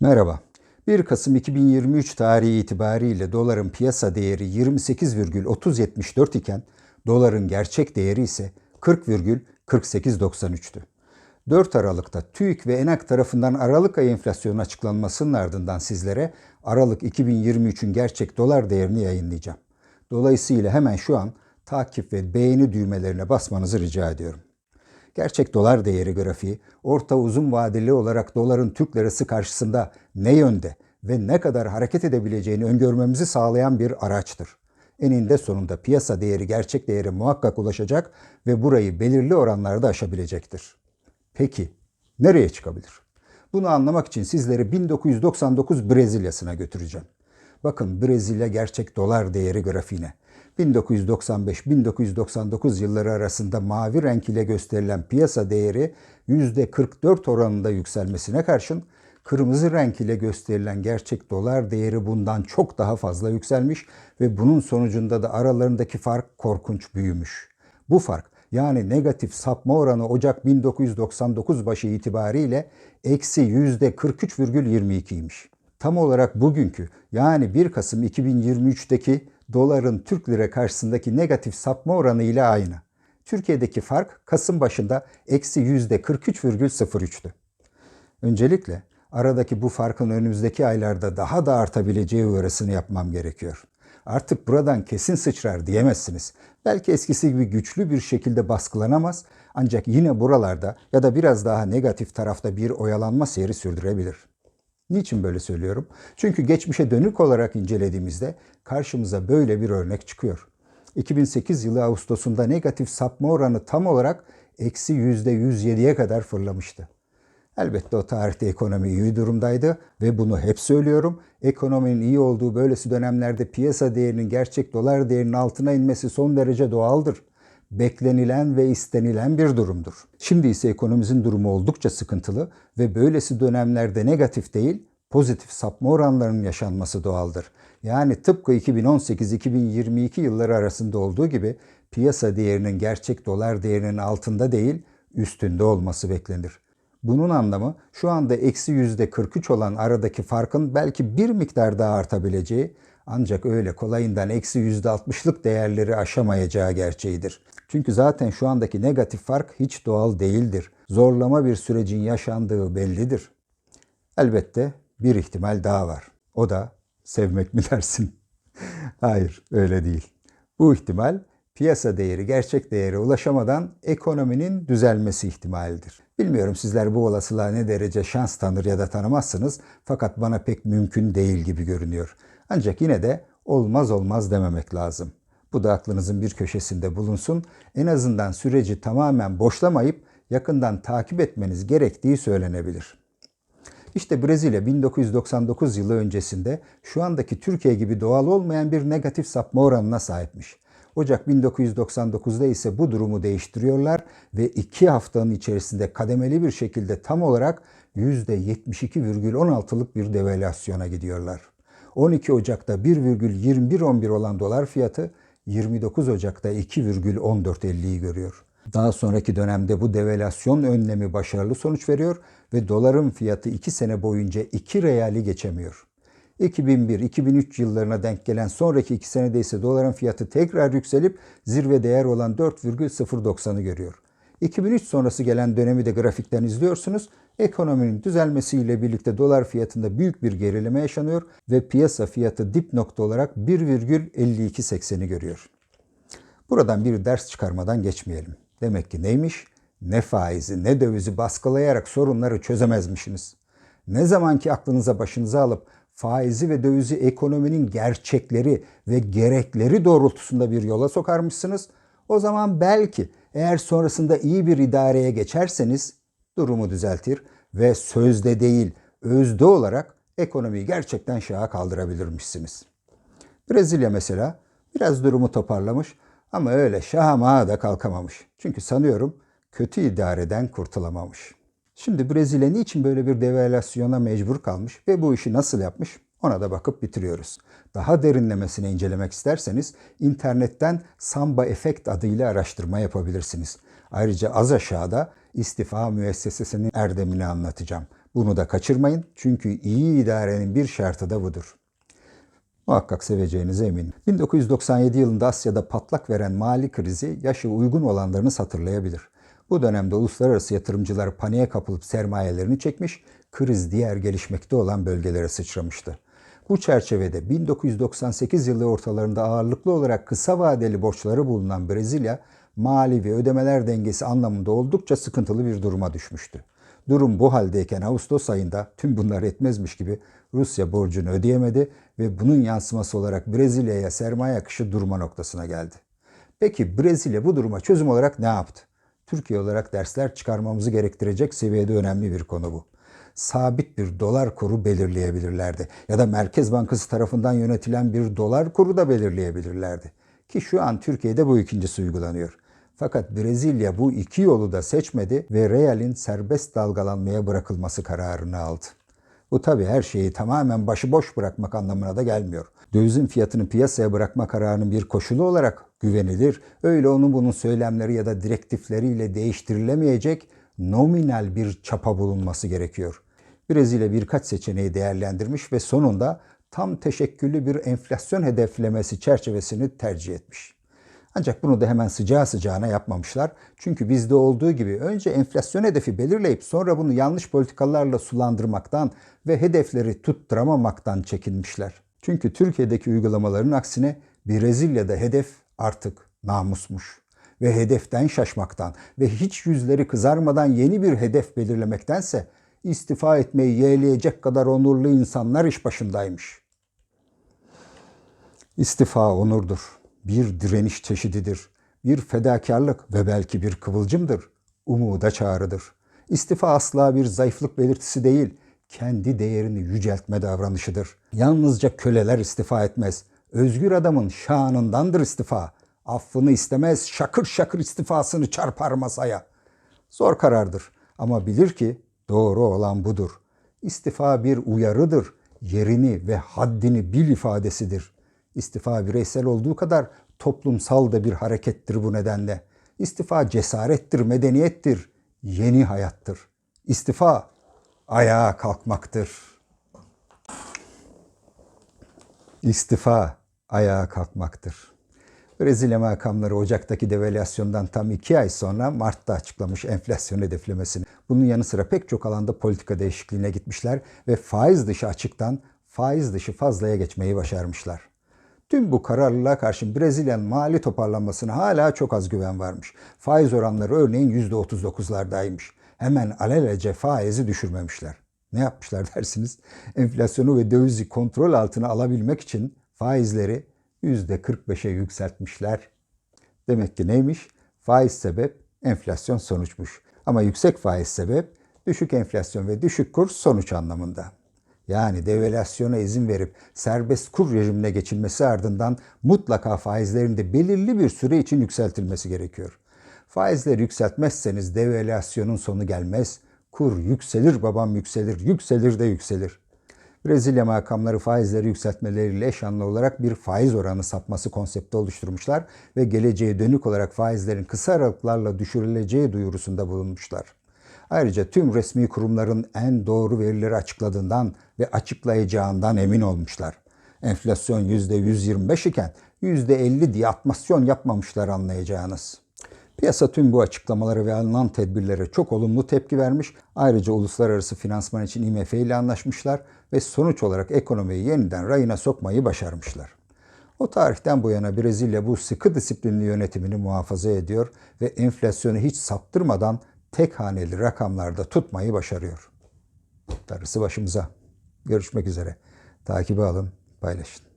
Merhaba. 1 Kasım 2023 tarihi itibariyle doların piyasa değeri 28,3074 iken doların gerçek değeri ise 40,4893'tü. 4 Aralık'ta TÜİK ve ENAK tarafından Aralık ayı enflasyonu açıklanmasının ardından sizlere Aralık 2023'ün gerçek dolar değerini yayınlayacağım. Dolayısıyla hemen şu an takip ve beğeni düğmelerine basmanızı rica ediyorum. Gerçek dolar değeri grafiği orta uzun vadeli olarak doların Türk lirası karşısında ne yönde ve ne kadar hareket edebileceğini öngörmemizi sağlayan bir araçtır. Eninde sonunda piyasa değeri gerçek değere muhakkak ulaşacak ve burayı belirli oranlarda aşabilecektir. Peki nereye çıkabilir? Bunu anlamak için sizleri 1999 Brezilya'sına götüreceğim. Bakın Brezilya gerçek dolar değeri grafiğine. 1995-1999 yılları arasında mavi renk ile gösterilen piyasa değeri %44 oranında yükselmesine karşın kırmızı renk ile gösterilen gerçek dolar değeri bundan çok daha fazla yükselmiş ve bunun sonucunda da aralarındaki fark korkunç büyümüş. Bu fark yani negatif sapma oranı Ocak 1999 başı itibariyle eksi %43,22'ymiş. Tam olarak bugünkü yani 1 Kasım 2023'teki doların Türk lira karşısındaki negatif sapma oranı ile aynı. Türkiye'deki fark Kasım başında eksi %43,03'tü. Öncelikle aradaki bu farkın önümüzdeki aylarda daha da artabileceği uyarısını yapmam gerekiyor. Artık buradan kesin sıçrar diyemezsiniz. Belki eskisi gibi güçlü bir şekilde baskılanamaz ancak yine buralarda ya da biraz daha negatif tarafta bir oyalanma seyri sürdürebilir. Niçin böyle söylüyorum? Çünkü geçmişe dönük olarak incelediğimizde karşımıza böyle bir örnek çıkıyor. 2008 yılı Ağustos'unda negatif sapma oranı tam olarak eksi %107'ye kadar fırlamıştı. Elbette o tarihte ekonomi iyi durumdaydı ve bunu hep söylüyorum. Ekonominin iyi olduğu böylesi dönemlerde piyasa değerinin gerçek dolar değerinin altına inmesi son derece doğaldır. Beklenilen ve istenilen bir durumdur. Şimdi ise ekonomimizin durumu oldukça sıkıntılı ve böylesi dönemlerde negatif değil, pozitif sapma oranlarının yaşanması doğaldır. Yani tıpkı 2018-2022 yılları arasında olduğu gibi piyasa değerinin gerçek dolar değerinin altında değil, üstünde olması beklenir. Bunun anlamı şu anda eksi yüzde 43 olan aradaki farkın belki bir miktar daha artabileceği ancak öyle kolayından eksi yüzde 60'lık değerleri aşamayacağı gerçeğidir. Çünkü zaten şu andaki negatif fark hiç doğal değildir. Zorlama bir sürecin yaşandığı bellidir. Elbette bir ihtimal daha var. O da sevmek mi dersin? Hayır, öyle değil. Bu ihtimal piyasa değeri gerçek değere ulaşamadan ekonominin düzelmesi ihtimalidir. Bilmiyorum sizler bu olasılığa ne derece şans tanır ya da tanımazsınız fakat bana pek mümkün değil gibi görünüyor. Ancak yine de olmaz olmaz dememek lazım. Bu da aklınızın bir köşesinde bulunsun. En azından süreci tamamen boşlamayıp yakından takip etmeniz gerektiği söylenebilir. İşte Brezilya 1999 yılı öncesinde şu andaki Türkiye gibi doğal olmayan bir negatif sapma oranına sahipmiş. Ocak 1999'da ise bu durumu değiştiriyorlar ve 2 haftanın içerisinde kademeli bir şekilde tam olarak %72,16'lık bir devalüasyona gidiyorlar. 12 Ocak'ta 1,2111 olan dolar fiyatı 29 Ocak'ta 2,1450'yi görüyor. Daha sonraki dönemde bu devalüasyon önlemi başarılı sonuç veriyor ve doların fiyatı 2 sene boyunca 2 reali geçemiyor. 2001-2003 yıllarına denk gelen sonraki 2 senede ise doların fiyatı tekrar yükselip zirve değer olan 4,090'ı görüyor. 2003 sonrası gelen dönemi de grafikten izliyorsunuz. Ekonominin düzelmesiyle birlikte dolar fiyatında büyük bir gerileme yaşanıyor ve piyasa fiyatı dip nokta olarak 1,5280'i görüyor. Buradan bir ders çıkarmadan geçmeyelim. Demek ki neymiş? Ne faizi ne dövizi baskılayarak sorunları çözemezmişsiniz. Ne zaman ki aklınıza başınıza alıp faizi ve dövizi ekonominin gerçekleri ve gerekleri doğrultusunda bir yola sokarmışsınız. O zaman belki eğer sonrasında iyi bir idareye geçerseniz durumu düzeltir ve sözde değil özde olarak ekonomiyi gerçekten şaha kaldırabilirmişsiniz. Brezilya mesela biraz durumu toparlamış ama öyle şahamağa da kalkamamış. Çünkü sanıyorum kötü idareden kurtulamamış. Şimdi Brezilya niçin böyle bir devalüasyona mecbur kalmış ve bu işi nasıl yapmış? Ona da bakıp bitiriyoruz. Daha derinlemesine incelemek isterseniz internetten Samba Efekt adıyla araştırma yapabilirsiniz. Ayrıca az aşağıda istifa müessesesinin erdemini anlatacağım. Bunu da kaçırmayın çünkü iyi idarenin bir şartı da budur. Muhakkak seveceğinize eminim. 1997 yılında Asya'da patlak veren mali krizi yaşı uygun olanlarınız hatırlayabilir. Bu dönemde uluslararası yatırımcılar paniğe kapılıp sermayelerini çekmiş, kriz diğer gelişmekte olan bölgelere sıçramıştı. Bu çerçevede 1998 yılı ortalarında ağırlıklı olarak kısa vadeli borçları bulunan Brezilya, mali ve ödemeler dengesi anlamında oldukça sıkıntılı bir duruma düşmüştü. Durum bu haldeyken Ağustos ayında tüm bunlar etmezmiş gibi Rusya borcunu ödeyemedi ve bunun yansıması olarak Brezilya'ya sermaye akışı durma noktasına geldi. Peki Brezilya bu duruma çözüm olarak ne yaptı? Türkiye olarak dersler çıkarmamızı gerektirecek seviyede önemli bir konu bu. Sabit bir dolar kuru belirleyebilirlerdi ya da Merkez Bankası tarafından yönetilen bir dolar kuru da belirleyebilirlerdi. Ki şu an Türkiye'de bu ikincisi uygulanıyor. Fakat Brezilya bu iki yolu da seçmedi ve realin serbest dalgalanmaya bırakılması kararını aldı. Bu tabii her şeyi tamamen başıboş bırakmak anlamına da gelmiyor. Dövizin fiyatını piyasaya bırakma kararının bir koşulu olarak güvenilir, öyle onun bunun söylemleri ya da direktifleriyle değiştirilemeyecek nominal bir çapa bulunması gerekiyor. Brezilya birkaç seçeneği değerlendirmiş ve sonunda tam teşekküllü bir enflasyon hedeflemesi çerçevesini tercih etmiş. Ancak bunu da hemen sıcağı sıcağına yapmamışlar. Çünkü bizde olduğu gibi önce enflasyon hedefi belirleyip sonra bunu yanlış politikalarla sulandırmaktan ve hedefleri tutturamamaktan çekinmişler. Çünkü Türkiye'deki uygulamaların aksine Brezilya'da hedef artık namusmuş ve hedeften şaşmaktan ve hiç yüzleri kızarmadan yeni bir hedef belirlemektense istifa etmeyi yeğleyecek kadar onurlu insanlar iş başındaymış. İstifa onurdur bir direniş çeşididir. Bir fedakarlık ve belki bir kıvılcımdır. Umuda çağrıdır. İstifa asla bir zayıflık belirtisi değil, kendi değerini yüceltme davranışıdır. Yalnızca köleler istifa etmez. Özgür adamın şanındandır istifa. Affını istemez, şakır şakır istifasını çarpar masaya. Zor karardır ama bilir ki doğru olan budur. İstifa bir uyarıdır. Yerini ve haddini bil ifadesidir. İstifa bireysel olduğu kadar toplumsal da bir harekettir bu nedenle. İstifa cesarettir, medeniyettir, yeni hayattır. İstifa ayağa kalkmaktır. İstifa ayağa kalkmaktır. Brezilya makamları Ocak'taki devalüasyondan tam iki ay sonra Mart'ta açıklamış enflasyon hedeflemesini. Bunun yanı sıra pek çok alanda politika değişikliğine gitmişler ve faiz dışı açıktan faiz dışı fazlaya geçmeyi başarmışlar. Tüm bu kararlılığa karşın Brezilya'nın mali toparlanmasına hala çok az güven varmış. Faiz oranları örneğin %39'lardaymış. Hemen alelece faizi düşürmemişler. Ne yapmışlar dersiniz? Enflasyonu ve dövizi kontrol altına alabilmek için faizleri %45'e yükseltmişler. Demek ki neymiş? Faiz sebep, enflasyon sonuçmuş. Ama yüksek faiz sebep, düşük enflasyon ve düşük kur sonuç anlamında yani devalüasyona izin verip serbest kur rejimine geçilmesi ardından mutlaka faizlerin de belirli bir süre için yükseltilmesi gerekiyor. Faizleri yükseltmezseniz devalüasyonun sonu gelmez. Kur yükselir babam yükselir, yükselir de yükselir. Brezilya makamları faizleri yükseltmeleriyle eş anlı olarak bir faiz oranı sapması konsepti oluşturmuşlar ve geleceğe dönük olarak faizlerin kısa aralıklarla düşürüleceği duyurusunda bulunmuşlar. Ayrıca tüm resmi kurumların en doğru verileri açıkladığından ve açıklayacağından emin olmuşlar. Enflasyon %125 iken %50 diye atmasyon yapmamışlar anlayacağınız. Piyasa tüm bu açıklamaları ve alınan tedbirlere çok olumlu tepki vermiş. Ayrıca uluslararası finansman için IMF ile anlaşmışlar ve sonuç olarak ekonomiyi yeniden rayına sokmayı başarmışlar. O tarihten bu yana Brezilya bu sıkı disiplinli yönetimini muhafaza ediyor ve enflasyonu hiç saptırmadan tek haneli rakamlarda tutmayı başarıyor. Darısı başımıza. Görüşmek üzere. Takibi alın, paylaşın.